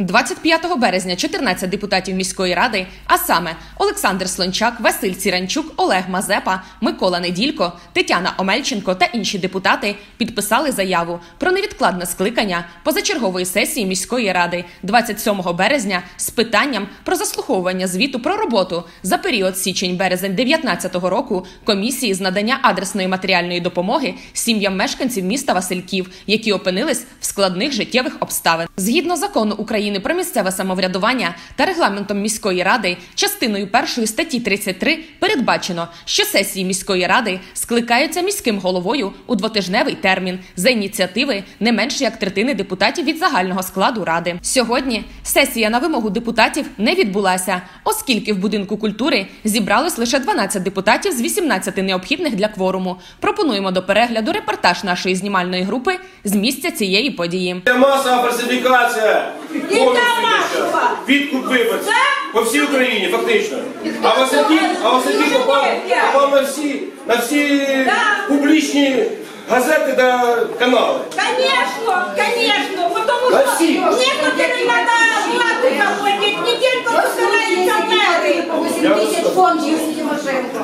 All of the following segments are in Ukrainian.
25 березня 14 депутатів міської ради, а саме Олександр Слончак, Василь Ціранчук, Олег Мазепа, Микола Неділько, Тетяна Омельченко та інші депутати підписали заяву про невідкладне скликання позачергової сесії міської ради 27 березня з питанням про заслуховування звіту про роботу за період січень-березень 2019 року комісії з надання адресної матеріальної допомоги сім'ям мешканців міста Васильків, які опинились в складних життєвих обставин. Згідно закону України про місцеве самоврядування та регламентом міської ради, частиною першої статті 33 передбачено, що сесії міської ради скликаються міським головою у двотижневий термін за ініціативи не менше як третини депутатів від загального складу ради. Сьогодні сесія на вимогу депутатів не відбулася, оскільки в будинку культури зібралось лише 12 депутатів з 18 необхідних для кворуму. Пропонуємо до перегляду репортаж нашої знімальної групи з місця цієї події. Це масова фальсифікація повністю масова? йде. Відкуп виборців Це? по всій Україні, фактично. А Васильків, а Васильків попав, попав на всі, на всі Да. публічні газети та канали. Конечно, конечно, потому На что всі. некоторым надо плату заплатить, недельку постараются меры. 8 тисяч фонд Юрій Тимошенко.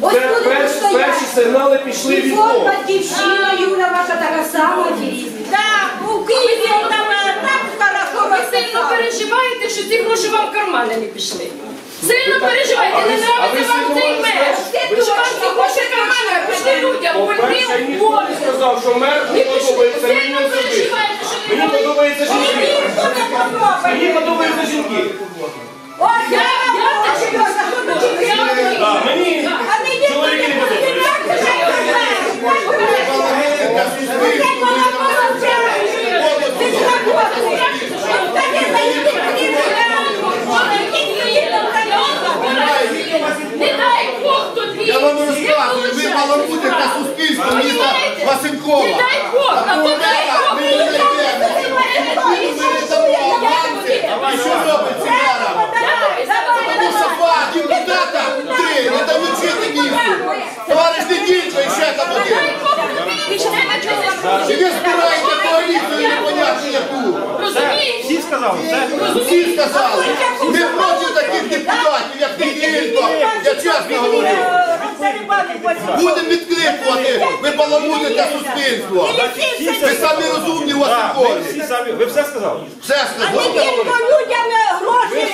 Ось Пер- будемо перші, перші стояти. сигнали пішли І від фонд того. Батьківщина, Юля ваша така сама. Да, у Киеве там э, так хорошо ви сильно переживаєте, що ці гроші вам в кармани не пішли. Сильно переживаєте, не нравиться вам цей мер. Що вам ці гроші в кармани пішли людям, По-перше, ніхто не хворим. сказав, що мер не Не подобається мені Сильно особисто. переживаєте, що ви Мені подобаються жінки. Мені подобаються жінки. Я, Я так что ты чемпион? Так, мені не чоловіки не подобаються. Не дай Бог тут Я вам розказую, ви баламутите на суспільство міста Василькова. Не дай Бог, а то дай Бог. Ми не йдемо. І що робить ця мера? Тому що два депутата, три, не дають жити місту. Товариш Неділько і ще там один. І ви збираєте коаліцію непонятно яку. Розумієш? Всі сказали, це Всі сказали, ми проти таких депутатів, як Нігілько. Я чесно говорю. Будемо відкликувати, ви баламутите суспільство. Ви самі розумні у Так, ви всі самі, ви все сказали? Все сказали. людям гроші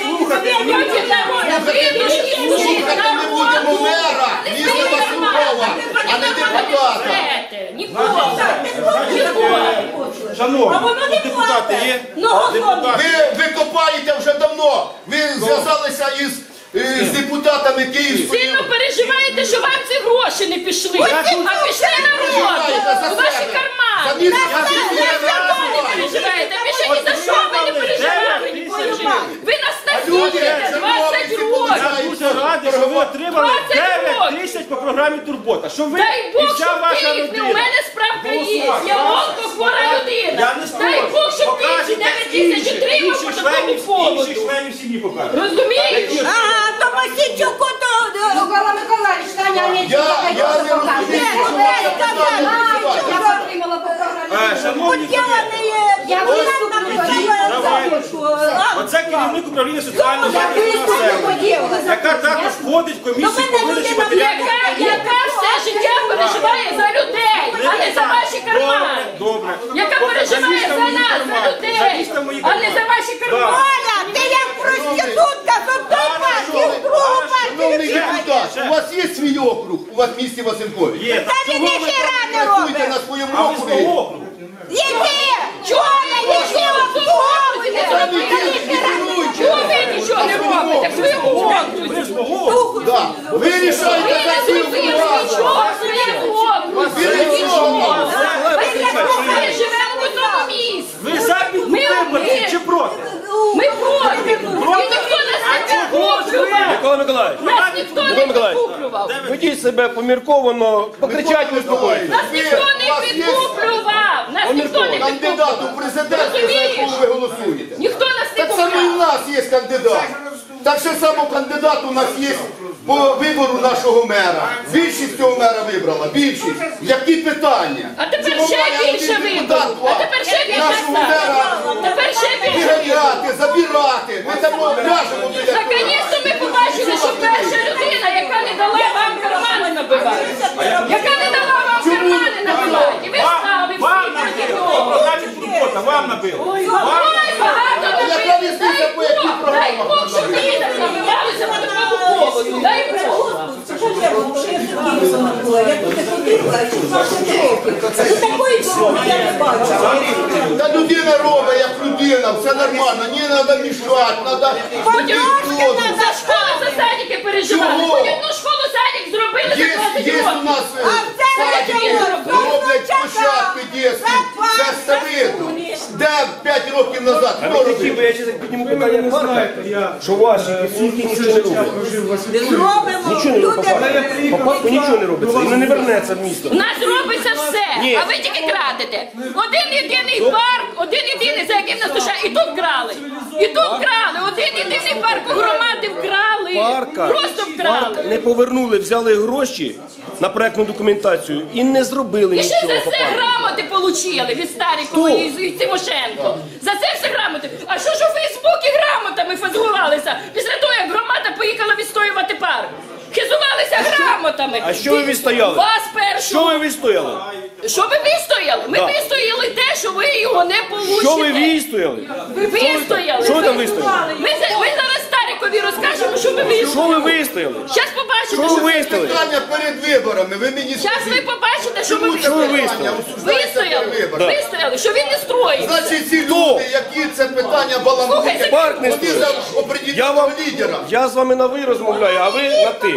Слухайте не будемо мера, міста Василькова, а не депутата. Нікого. Шановні, А воно не тут депутати платить. є? Ну. Депутати. Ви, ви копаєте вже давно. Ви зв'язалися із, е, з депутатами Київської. Сильно переживаєте, що вам ці гроші не пішли. А пішли народи. У ваші кармани. Ви не переживаєте. Ви ще ні за що ви не переживали. Ви нас насилуєте 20 Я дуже радий, що ви отримали 20 9 тисяч по програмі Турбота. Що ви Дай і Бог, вся щоб ваша ти у мене справка є. Я Так. онкохвора людина. Я не Дай спорю. Бог, щоб ти ці Покажете 9 тисяч інших- отримав по інших такому членів- поводу. Інших членів сім'ї покажете. Розумієш? Ага, то Васильчуку то... Микола Миколаївич, Таня Я, я не розумію, що ваша ні, посада ні, називається. Я отримала по програмі. Е, Шановні колеги, Я Я Давайте. оце керівник управління соціальної захисту населення, яка також входить в комісію по видачі Яка, яка все життя переживає за людей, а не за ваші кармани. Добре, добре. Яка Добре, переживає залізьте в за мої нас, за кармани, людей, залізьте в мої а не кармани. за ваші кармани. Оля, ти як проститутка, з одної партії в другу Шановний партію. депутат, у вас є свій округ у вас в місті Василькові? Є, так Та він чого ви ніхера не Працюйте робить. на своєму А ви з округі. того округу? Іди! Чого не йди обслуговуйте? Та ніхера не робить. Чого ви нічого не робите в своєму окрузі? Ви з мого округу? Да. Ви рішаєте Ви за не свою зробили владу. нічого в своєму окрузі. Ви нічого. Ми живемо в одному місці. Ви за підкуп Ми- виборців чи проти? Ми проти. І ніхто нас не підкуплював. Микола Миколаївич, Нас ніхто не Микола Миколаївич. підкуплював. ведіть себе помірковано, покричать спокійно. Нас ніхто не підкуплював. Нас ніхто не Кандидат підкуплював. у президенти, за якого ви голосуєте. Ніхто нас не Так само і в нас є кандидат. Так що само кандидат у нас є по вибору нашого мера. Більшість цього мера вибрала. Більшість. Які питання? А тепер ще більше один А тепер ще більше. Нашого мера Тепер ще більше. вигадати, забирати. Ми це покажемо. Наконець-то ми побачили, що перша людина, яка не дала вам кармани набивати, яка не дала вам кармани набивати, і ви стали всі проти того набили. Ой, багато Я робили. провісився Дай по Бог, дай програмах Бог, щоб набили. ви так забивалися по такому поводу. Дай Бог. Та людина робить, як людина, все нормально, не треба мішати, треба... За школи, за садики переживали. Чого? Хоч одну школу садик зробили за Є, 20 є у років. нас е, садики, роблять площадки дітські, це все. Де 5 років назад, хто робив? Я ще підніму питання парка, що ваші підсумки нічого не роблять. Нічого не робить. По парку нічого не робиться. І не вернеться в місто. У нас робиться все, Ні. а ви тільки крадете. Один єдиний парк, один єдиний, за яким нас душа, і тут вкрали. І тут вкрали. Один єдиний парк у громади вкрали. Парка, Просто вкрали. не повернули, взяли гроші на проектну документацію і не зробили І ще за нічого це грамоти получили від Старікової і Тимошенко. За це все грамоти. А що ж у Фейсбуці грамотами фазгувалися після того, як громада поїхала відстоювати парк? Хизувалися грамотами. А що ви відстояли? Вас першу. Що ви відстояли? Що ви вистояли? Ми Да. вистояли те, що ви його не получите. Що ви відстояли? Ви вистояли. Що ви там вистояли? Ми, за- зараз Старікові розкажемо, що ви вистояли. Що ви вистояли? Зараз побачите, Що що ви вистояли? Питання перед виборами, ви мені Зараз ви скажіть. побачите, що ви Чому це Що ви питання виставили? вистояли. перед виборами? Вистояли, що він не строїть. Значить, ці Хто? люди, які це питання Слухайте, Парк вони за Я определеного вам лідера. я з вами на ви розмовляю, а ви на ти.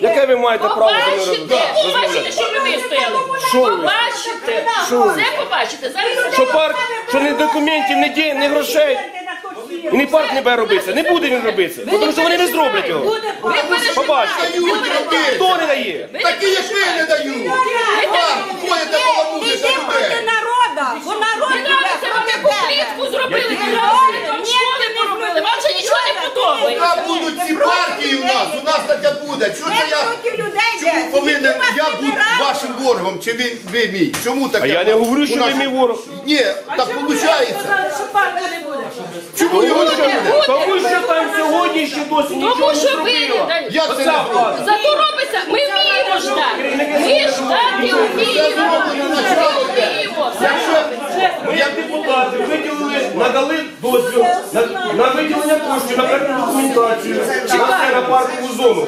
Яке ви маєте право Побачите, роз- побачите, розмовляти? що ви вистояли. Що ви? Побачите. Що ви? Все побачите. Зараз Що парк, що ні документів, ні дій, ні грошей. І ні парк не буде робитися, не буде він робитися. Тому що вони не зроблять його. Побачите. Хто не дає? Такі, як ви не дають. Ходите баламутите людей. народа, бо народ Не нравиться, вам яку клітку зробили, не нравиться, вам же нічого не подобається. Там будуть ці партії у нас, у нас таке буде. Чому це я чому повинен я бути вашим ворогом, чи ви, ви мій? Чому таке? А я не говорю, що ви мій ворог. Ні, так виходить. Чому його не Буде. Тому що там сьогодні ще досі нічого Тому не що ви не зробила. це не зробили? Зато робиться, ми вміємо ждати. Ми ждати вміємо. Ми вміємо. Ми як депутати виділили, надали дозвіл на, на виділення коштів на проектну документацію на, на паркову зону.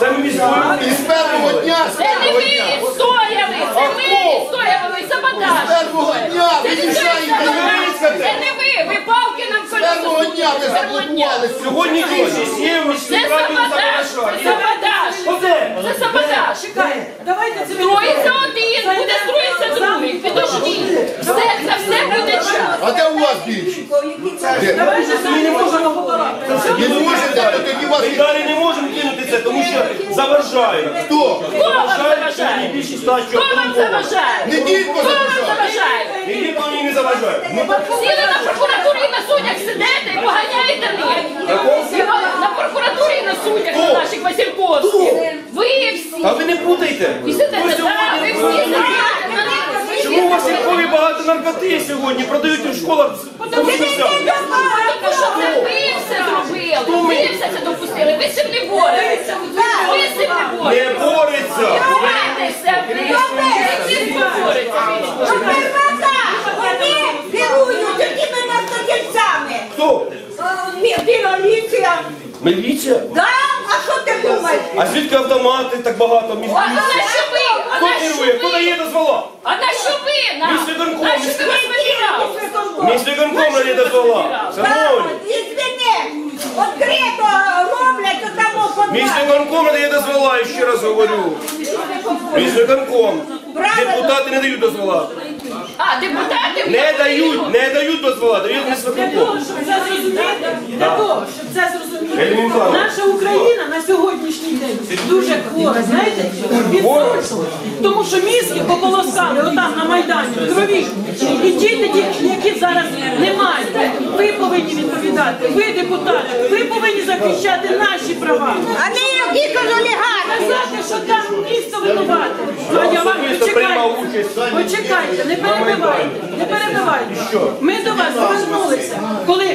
Це ми міською І з першого дня, з Це не першого ви дня, відстояли, це ми відстояли з саботаж. першого дня ви Це не мішаєте ви, це не ви, ви палки нам З першого дня ви заблокували. Сьогодні більшість є в міській Це раді саботаж, це саботаж. Оце. Це саботаж. Строїться один, буде строїться другий. Підождіть. Все, це все буде час. А де у вас більшість? Де? Ми не можемо Не можете, то тоді вас Ми і- далі не можемо кинути це, тому що заважають. хто? Хто вам заважає? більшість та, що Хто вам заважає? Не дідько Хто вам заважає. заважає? Ніхто мені не заважає. Сіли на прокуратурі і на суддях сидите і поганяєте них. Сіли на прокуратурі і на суддях на наших Васильковських. Ви всі. А ви не путайте. Ви так, сьогодні- ви всі Чому у вас Сількові багато наркоти сьогодні продають у школах? Тому що все. Тому що це ви все зробили. Ви все це допустили. Ви з цим не боретеся. Ви з цим не Не бореться. Боретеся ви. Ви з цим не боретеся. Вони керують такими наркодільцями. Хто? Міліція. Міліція? Да? А що ти А звідки автомати так багато? Міс- А на що ви? А Хто на керує? Хто дає дозвола? А на що ви нам? Місце виконком, На що місце- ви вас вибирали? Міський виконком надає дозвола. Шановні. Ізвини, відкрито роблять отамо по Міський виконком надає дозвола, я ще раз говорю. Міський виконком. Депутати не дають дозвола. А, депутати? Не дають, не дають дозвола, дають міський виконком. Щоб це зрозуміти, для того, щоб це зрозуміти, Елементарно. наша Україна на сьогоднішній день дуже хвора, знаєте, від сорсу. Тому що мізки пополоскали отам на Майдані, в крові. І діти, ті, які зараз немає, ви повинні відповідати, ви депутати, ви повинні захищати наші права. А не які олігархи. Казати, що там місто винувате. А я вам почекайте, почекайте, не перебивайте, не перебивайте. Ми до вас звернулися, коли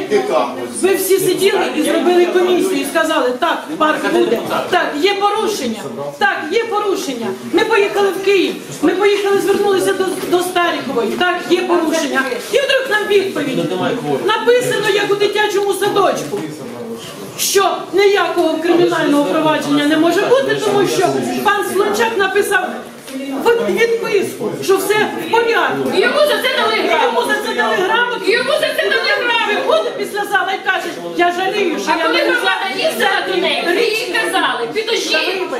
ви всі сиділи і зробили і сказали, так, парк буде, так, є порушення, так, є порушення. Ми поїхали в Київ, ми поїхали, звернулися до, до Старікової, так, є порушення. І вдруг нам відповідь. Написано, як у дитячому садочку. Що ніякого кримінального провадження не може бути, тому що пан Слончак написав відписку, що все в порядку. І йому за це дали І Йому за це дали грамоту. І йому за це дали грамоту. Виходить після зала і каже, я жалію, що А я коли не громада їздила до неї, ви Річ їй казали, підожди,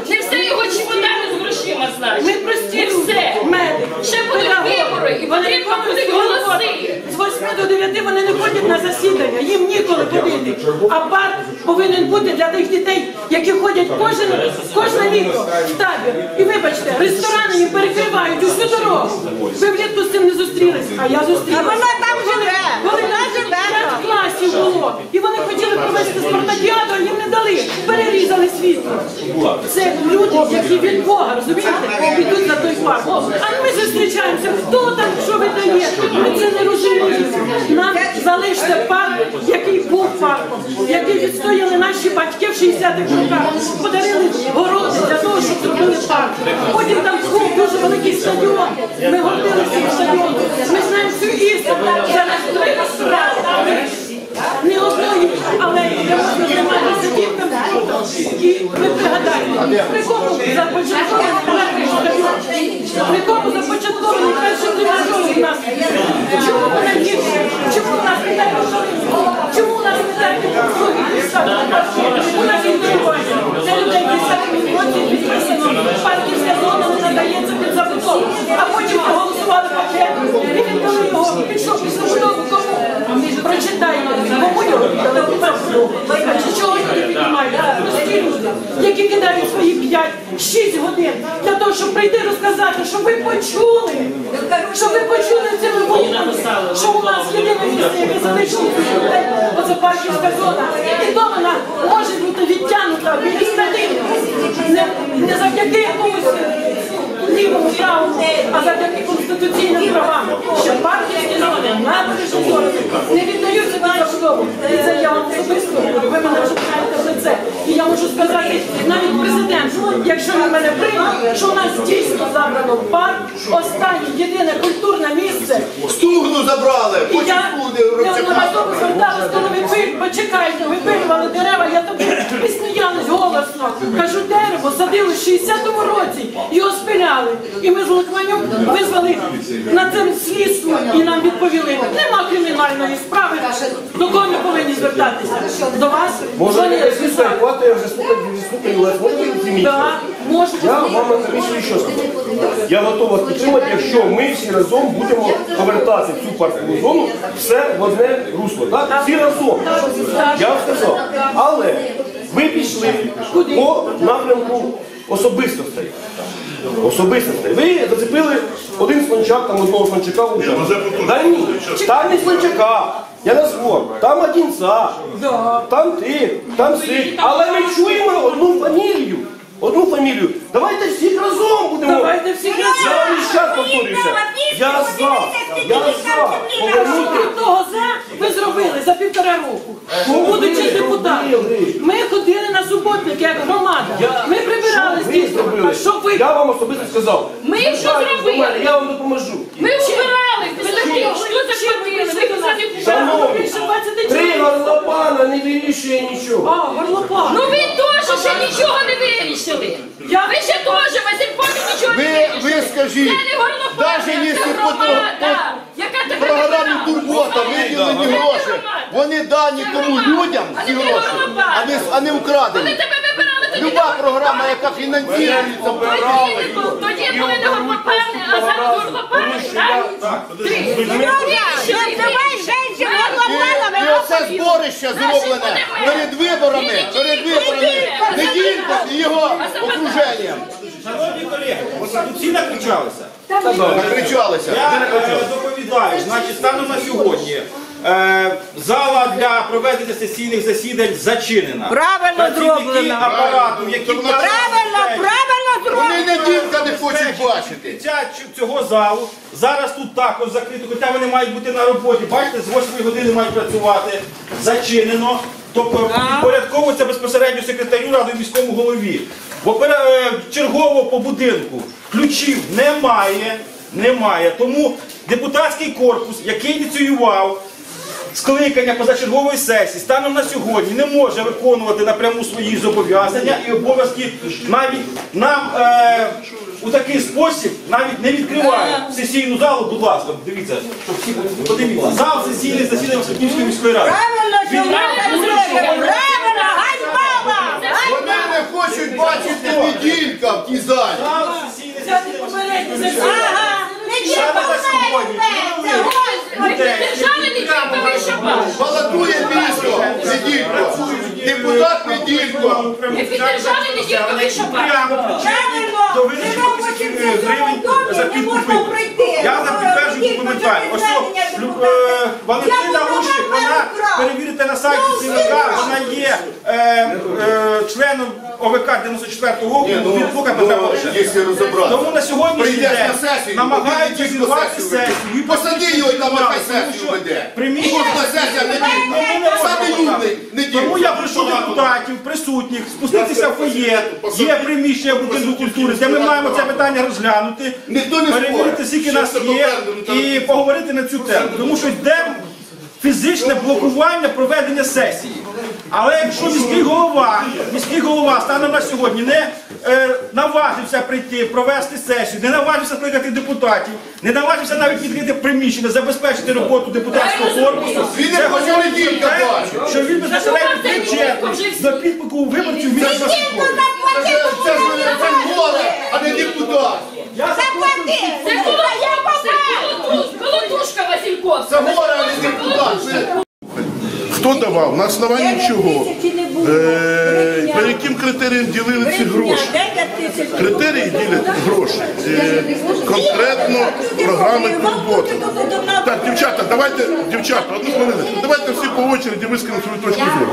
не все його чемодани з грошима знаєш. Ми прості Не все. медики, Ще будуть вибори, і Вони потрібно будуть голоси. З 8 до 9 вони не ходять на засідання, їм ніколи ходити. А парк повинен бути для тих дітей, які ходять кожен, кожне літо в табір. І вибачте, ресторани їм перекривають усю дорогу. Ви влітку з цим не зустрілись, а я зустрілася. А вона там живе, Коли вона нас п'ять класів було, і вони хотіли провести спартакіаду, а їм не дали, перерізали світло. Це люди, які від Бога, розумієте, йдуть на той парк. А ми зустрічаємося, хто там що видає, ми це не розуміємо. Нам залиште парк, який був парком, який відстояли наші батьки в 60-х роках, подарили городи для того, щоб зробили парк. Потім там був дуже великий стадіон. Ми гордилися цим стадіоном. Ми знаємо всю істину. Зараз треба справи. Не одної алеї, де можна займатися дітками. І ми пригадаємо, при кому започаткований перший стадіон? При кому започаткований перший тренажер у нас? Чому вона гірше? Чому у нас не так важливо? Чому у нас не так послуги? У нас інтервальні. Для людей 10 років підписано, парківська зона не надається під забудову. А потім проголосували пакет і віддали його. Під що, під забудову кому? Прочитайте, кому його віддали під забудову? А чи чого люди піднімають? Прості люди, які кидають свої 5-6 годин для того, щоб прийти розказати, щоб ви почули, щоб ви почули цими вулицями, що у нас єдине місце, яке залишилося людей, оце парківська зона. І то вона може бути відтягнута адміністративно. Не, не завдяки якомусь лівому а завдяки конституційним правам, що партії зони, набережні зони не віддаються на забудову. І це я вам особисто. Ви мене вже в лице. І я можу сказати, навіть президент, якщо він мене прийме, що у нас дійсно забрано парк, останнє єдине культурне місце, Стугну забрали, потім я буде неодноразово зверталась, коли ви пи- почекайте, випилювали дерева, я тобі і голосно. Кажу, дерево садили в 60-му році, його спиляли. І ми з Литванюк визвали на це слідство і нам відповіли, нема кримінальної справи, до кого ми повинні звертатися? До вас? Може, Вони- я хватає вже слухати, слухаю вас. Може, ви прийміть? Да, можете. Я вам на комісію що? Я готовий вас підтримати, якщо ми всі разом будемо повертати цю паркову зону все в одне русло. Так? Всі разом. Я вам сказав. Але ви пішли по напрямку особистостей. Особистостей. Ви зацепили один слончак, там одного слончака уже. Да ні, там не слончака. Я назвав, там Одінця, там ти, там си. Але ми чуємо одну фамілію. Одну фамілію. Давайте всіх разом будемо. Давайте всі разом. Я вам ще повторюся. Я за, я за. Повернути. Того за ви зробили за півтора року, будучи депутатом. Ми ходили на суботник, як громада. Ми прибирали. А що ви? Я вам особисто сказав. Ми що зробили? Я вам допоможу. Ми вбирали після того, що захопили, ми казали, Шановні, Більше 20 три чоловік. горлопана не вирішує А, нічого. горлопа. Ну ви теж ще нічого не вирішили. Я- Ви ще теж, Василькович нічого не Ви, вирішили. ви скажіть, Це не горлопа, навіть це по, громада. Яка тебе програмі турбота виділені гроші, вони дані тому людям, ці гроші, а не, а не Вони тебе Люба програма, яка фінансується, Обирали. Тоді були не горлопани, а зараз горлопани, так? Давай женщин горлопанами. І оце зборище зроблене перед виборами, перед виборами Неділько і його окруженням. Шановні колеги, всі накричалися. Накричалися. Я е, доповідаю, значить, станом на сьогодні зала для проведення сесійних засідань зачинена. Правильно зроблено. апарату, які Правильно, правильно Вони зроблено. неділька не хочуть бачити. Цього залу зараз тут також закрито, хоча вони мають бути на роботі. Бачите, з 8 години мають працювати. Зачинено. тобто підпорядковується безпосередньо секретарю ради міському голові. Бо пере- е, чергово по будинку ключів немає, немає. Тому депутатський корпус, який ініціював скликання позачергової сесії станом на сьогодні не може виконувати напряму свої зобов'язання і обов'язки навіть нам е, у такий спосіб навіть не відкриває сесійну залу, будь ласка, дивіться, щоб всі подивіться. Зал сесійний засідання Васильківської міської ради. Правильно, що ви так зробили. Правильно, ганьба вам. Вони не хочуть бачити неділька в тій залі. Зал сесійний засідання. Балотує місто неділько. Депутат неділько. Я за підтверджую документально. Ось Лю- е, Валентина Лущик, вона, перевірите на сайті ЦВК, вона є е, е, членом ОВК 94-го року, ну, від Лука ну, Петра Порошенка. якщо розібратися. Тому на сьогоднішній Прийдеш день на сесію, намагаються обійдіть зірвати сесію і Посади його і там Тому що сесію веде. приміщення- Кожна сесія Ну, ми не Саме юний. Тому я прошу депутатів, присутніх, спуститися в фоє. Є приміщення будинку культури, де ми маємо це питання розглянути, Ніхто не перевірити, спорить. скільки нас є, ну, там- і поговорити на цю тему. Тому що йде фізичне блокування проведення сесії. Але якщо міський голова, міський голова станом на сьогодні не е, наважився прийти, провести сесію, не наважився кликати депутатів, не наважився навіть відкрити приміщення, забезпечити роботу депутатського корпусу, Він не це хоче бачити. що він безпосередньо причетний до підпику виборців горе, а не депутат. Заплати. Це колотушка, колотушка Васильковська. Це горе, а не депутат. Хто давав? На основанні чого? Е, по яким критеріям ділили ці гроші? Критерії ділять гроші. Е, конкретно програми турботи. Так, дівчата, давайте, дівчата, одну хвилиночку. Давайте всі по очереді вискажемо свою точку зору.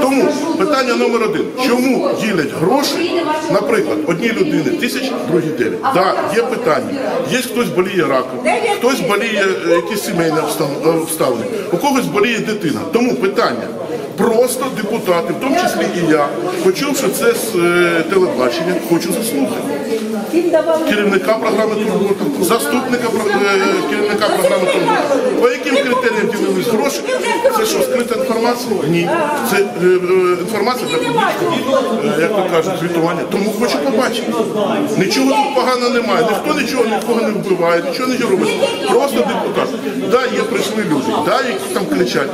Тому питання номер один. Чому ділять гроші, наприклад, одній людини тисяч, другій дев'ять? Так, є питання. Є хтось боліє раком, хтось боліє е, якісь сімейні обстав- обставини, у когось боліє дитина. Тому питання. питання. Просто депутати, в тому числі і я, почувши це з е, телебачення, хочу заслухати керівника програми турбота, заступника е, керівника програми турбота. По яким критеріям ділились гроші? Це що, скрита інформація? Ні. Це е, інформація для публічного, як то кажуть, звітування. Тому хочу побачити. Нічого тут поганого немає. Ніхто нічого нікого не вбиває, нічого не робить. Просто депутат. Да, є прийшли люди, да, які там кричать.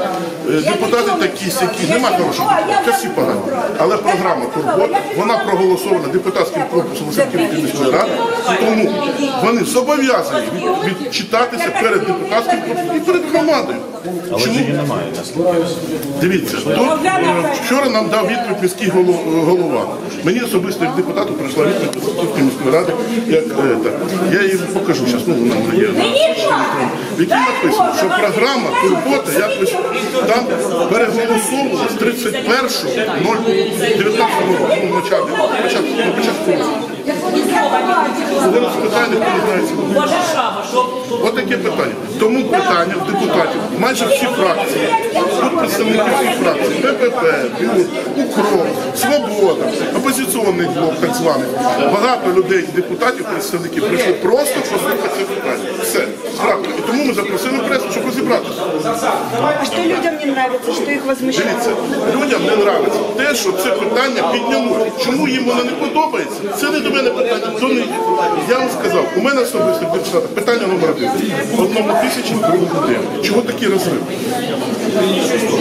Депутати такі сякі, нема хороших депутатів, всі погані. Але програма турбота, вона проголосована депутатським корпусом Васильківської міської ради, тому вони зобов'язані відчитатися перед депутатським корпусом і перед громадою. Але Чому? немає. Дивіться, тут, е, вчора нам дав відповідь міський голова. Мені особисто як депутату прийшла відповідь Васильківської міської ради, як е, так. Я її покажу зараз, ну вона вже є. В якій написано, що програма турбота якось там переголосовувала з 31.019 року, ну, на початку, на початку, року. Зараз питання, хто не знає цього. Ось таке питання. Тому питання в депутатів, майже всі фракції, тут представники всіх фракцій, ППП, БЮ, УКРО, Свобода, опозиційний блок так званий. Багато людей, депутатів, представників прийшли просто послухати це питання. Все, крапка. І тому ми запросили пресу, щоб розібратися. А что людям не нравится, что их возмущает? Дивіться, людям не нравиться те, що це питання підняло. Чому їм воно не подобається? Це не до мене питання, до них. Я вам сказав, у мене особисто депутата питання номер один. В Одному тисячі, другому дев'ять. Чого такий розрив?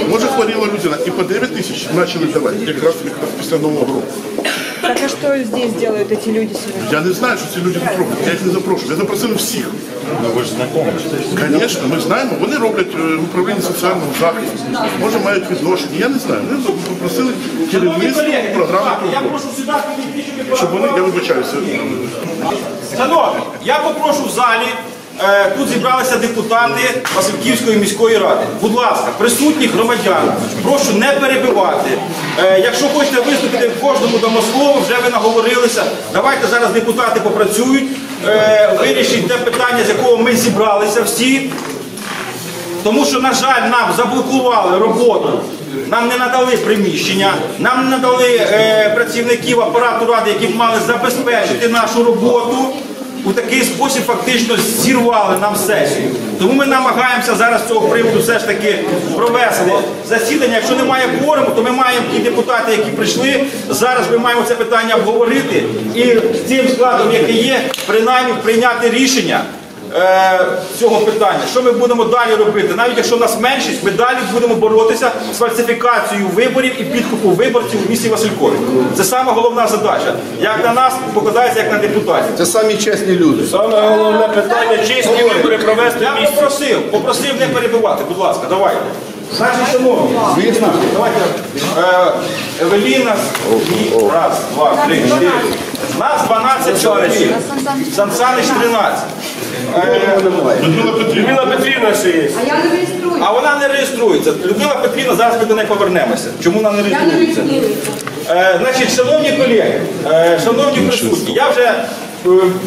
Може хворіла людина і по 9 тисяч почали давати, якраз після Нового року. Так а что здесь делают эти люди сегодня? Я не знаю, що ці люди тут роблять. Я їх не запрошую. Я запросив всіх. Ну ви ж знайомі. Звісно, ми знаємо. Вони роблять е, в управлінні соціального захисту. Може мають відношення. Я не знаю. Вони попросили керівництво програми ви щоб вони, я вибачаюся, Шановні, я попрошу в залі. Е, Тут зібралися депутати Васильківської міської ради. Будь ласка, присутніх громадян, прошу не перебивати. Е, Якщо хочете виступити, кожному дамо слово, вже ви наговорилися. Давайте зараз депутати попрацюють, е, вирішить те питання, з якого ми зібралися всі. Тому що, на жаль, нам заблокували роботу нам не надали приміщення, нам не надали працівників апарату ради, які б мали забезпечити нашу роботу. У такий спосіб фактично зірвали нам сесію. Тому ми намагаємося зараз цього приводу все ж таки провести засідання. Якщо немає кворуму, то ми маємо ті депутати, які прийшли. Зараз ми маємо це питання обговорити і з цим складом, який є, принаймні прийняти рішення е, цього питання. Що ми будемо далі робити? Навіть якщо нас меншість, ми далі будемо боротися з фальсифікацією виборів і підкупу виборців у місті Василькові. Це сама головна задача. Як на нас покладається, як на депутатів. Це самі чесні люди. Саме головне питання чесні вибори провести Я місті. попросив, попросив не перебивати, будь ласка, давайте. Значить, шановні, давайте. Е, Евеліна, раз, два, три, чотири. Нас 12 чоловік. Сансанич 13. Е, Людмила Петрівна ще є. А я не реєструю. а вона не реєструється. Людмила Петрівна, зараз ми до неї повернемося. Чому вона не Я не реєструється? реєструюся. Е, значить, шановні колеги, е, шановні присутні, я вже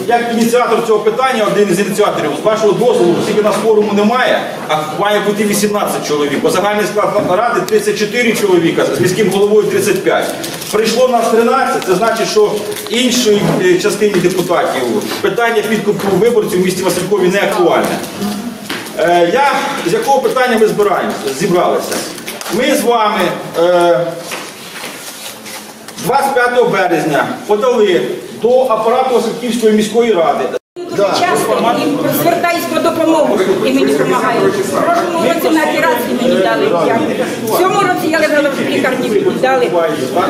як ініціатор цього питання, один із ініціаторів, з вашого дозволу, оскільки нас форуму немає, а має бути 18 чоловік, бо загальний склад ради 34 чоловіка, з міським головою 35. Прийшло нас 13, це значить, що іншої е, частині депутатів питання підкупу виборців в місті Василькові не актуальне. Е, Я з якого питання ми збираємося, зібралися? Ми з вами е, 25 березня подали до апарату Васильківської міської ради. Дуже часто і звертаюсь по допомогу і мені допомагають. В прошлому році на операції мені дали дякую. В цьому році я лежала в лікарні, мені дали.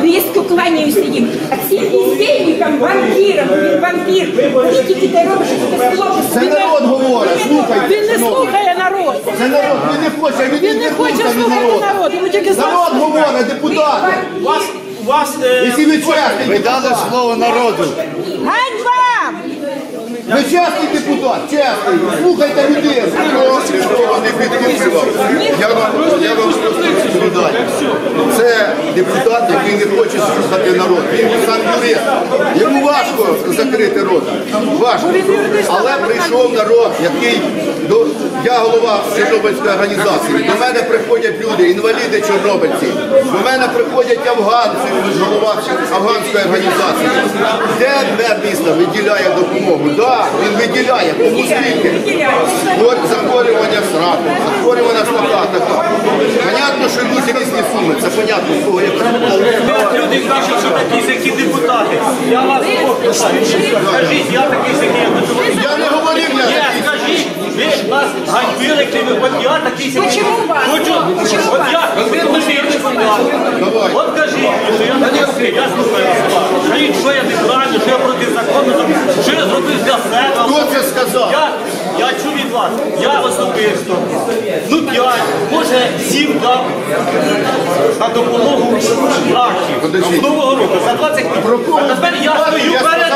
Низько кланяюся їм. А ці іздейникам, вампірам, він вампір. Вони тільки те роблять, що це слово. Це народ говорить, слухайте. Він не слухає народ. Це народ, він не хоче, він, не хоче слухати народ. Народ говорить, депутати. Вас, вас е, Якщо ви ви дали слово народу. Ви чесний депутат, чесний. Слухайте людей. Не вам, я вам просто. Це депутат, який не хоче слухати народ. Він сам юрист. Йому важко закрити рот. Важко. Але прийшов народ, який я голова Чорнобильської організації. До мене приходять люди, інваліди чорнобильці. До мене приходять афганці, голова афганської організації. Де мер міста виділяє допомогу? Так, він виділяє. Скільки? От захворювання сраку, захворювання стакатика. Понятно, що люди різні суми. Це понятно, кого я Люди кажуть, що такі сякі депутати. Я вас прошу, скажіть, я такий сякий, я. Я не говорив, я такий. Ви нас ганьбили, ви, от я такий сякий. Почему вас? Хочу, Почему от вас? я, ви дуже є депутат. Давай. От кажіть, що я такий, я слухаю вас. Кажіть, що я неправильно, що я проти закону що я зробив для себе. Хто це сказав? Я, я чув від вас, я особисто, ну п'ять, може сім дав на допомогу актів. Нового року, за 20 днів. А тепер я стою перед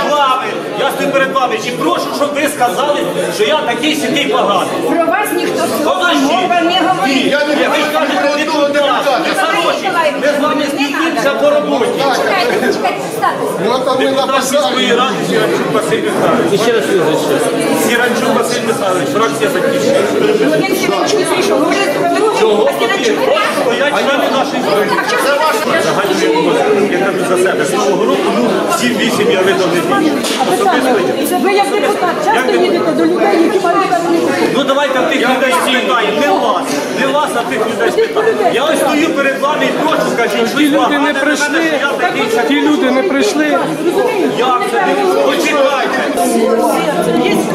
я стою перед вами і прошу, щоб ви сказали, що я такий сякий поганий. Про вас ніхто слова мова не говорить. Я не Ви кажете, депутат, ви хороші, ми з вами спілкуємося по роботі. Чекайте, чекайте, встати. Ну там ми Депутат написали. ради Сіранчук Василь Михайлович. Ще раз Сіранчук Василь Михайлович, фракція «Батьківщина». Він Сіранчук прийшов, говорить, Чого? Стоять члени нашої фракції. А чому ви я кажу за себе. З нового року, ну, 7-8 я видав не більше. А ви як депутат часто їдете до людей, які мають певні Ну давайте в тих людей спитаємо. Не вас, не вас, а тих людей спитаємо. Я ось стою перед вами і прошу, скажіть, що люди не прийшли, ті люди не прийшли. Як це? не- Почекайте.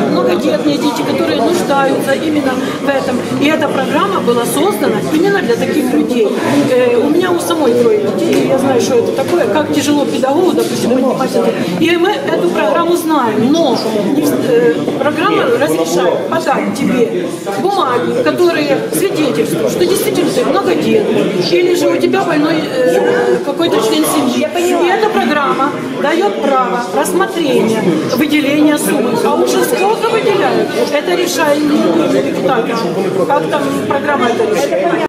Многодетные дети, которые нуждаются именно в этом. И эта программа была создана именно для таких людей. Э, у меня у самой трое детей, я знаю, что это такое, как тяжело педагогу, допустим, поднимать это. И мы эту программу знаем, но э, программа разрешает подать тебе бумаги, которые свидетельствуют, что действительно ты многодетный, или же у тебя больной э, какой-то член семьи. И эта программа дает право рассмотрения, выделения суммы. А уже сколько выделяют, это решает не депутат. Как там программа это решает.